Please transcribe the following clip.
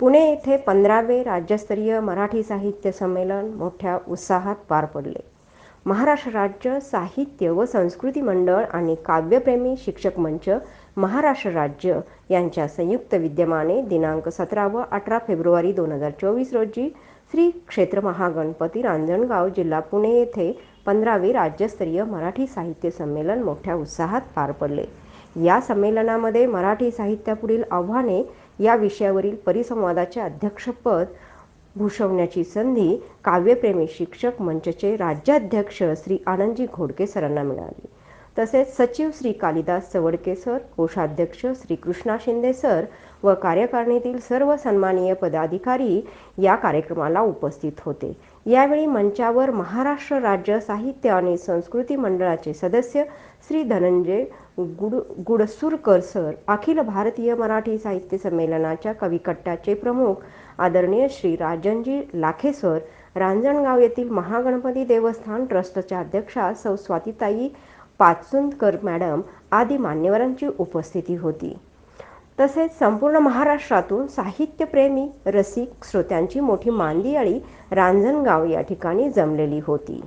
पुणे येथे पंधरावे राज्यस्तरीय मराठी साहित्य संमेलन मोठ्या उत्साहात पार पडले. महाराष्ट्र राज्य साहित्य व संस्कृती मंडळ आणि काव्यप्रेमी शिक्षक मंच महाराष्ट्र राज्य यांच्या संयुक्त विद्यमाने दिनांक सतरा व अठरा फेब्रुवारी दोन हजार चोवीस रोजी श्री क्षेत्र महागणपती रांजणगाव जिल्हा पुणे येथे पंधरावे राज्यस्तरीय मराठी साहित्य संमेलन मोठ्या उत्साहात पार पडले. या संमेलनामध्ये मराठी साहित्यापुढील आव्हाने या विषयावरील परिसंवादाचे अध्यक्षपद भूषवण्याची संधी काव्यप्रेमी शिक्षक मंचचे राज्याध्यक्ष श्री आनंदजी घोडके सरांना मिळाली. तसेच सचिव श्री कालिदास चवडके सर कोषाध्यक्ष श्री कृष्णा शिंदे सर व कार्यकारिणीतील सर्व सन्माननीय पदाधिकारी या कार्यक्रमाला उपस्थित होते. यावेळी मंचावर महाराष्ट्र राज्य साहित्य आणि संस्कृती मंडळाचे सदस्य श्री धनंजय गुड गुडसुरकर सर अखिल भारतीय मराठी साहित्य संमेलनाच्या कविकट्ट्याचे प्रमुख आदरणीय श्री राजनजी लाखे सर रांजणगाव येथील महागणपती देवस्थान ट्रस्टच्या अध्यक्षा सौ स्वातीताई पाचुंदकर मॅडम आदी मान्यवरांची उपस्थिती होती. तसेच संपूर्ण महाराष्ट्रातून साहित्यप्रेमी रसिक श्रोत्यांची मोठी मांदियाळी रांजणगाव या ठिकाणी जमलेली होती.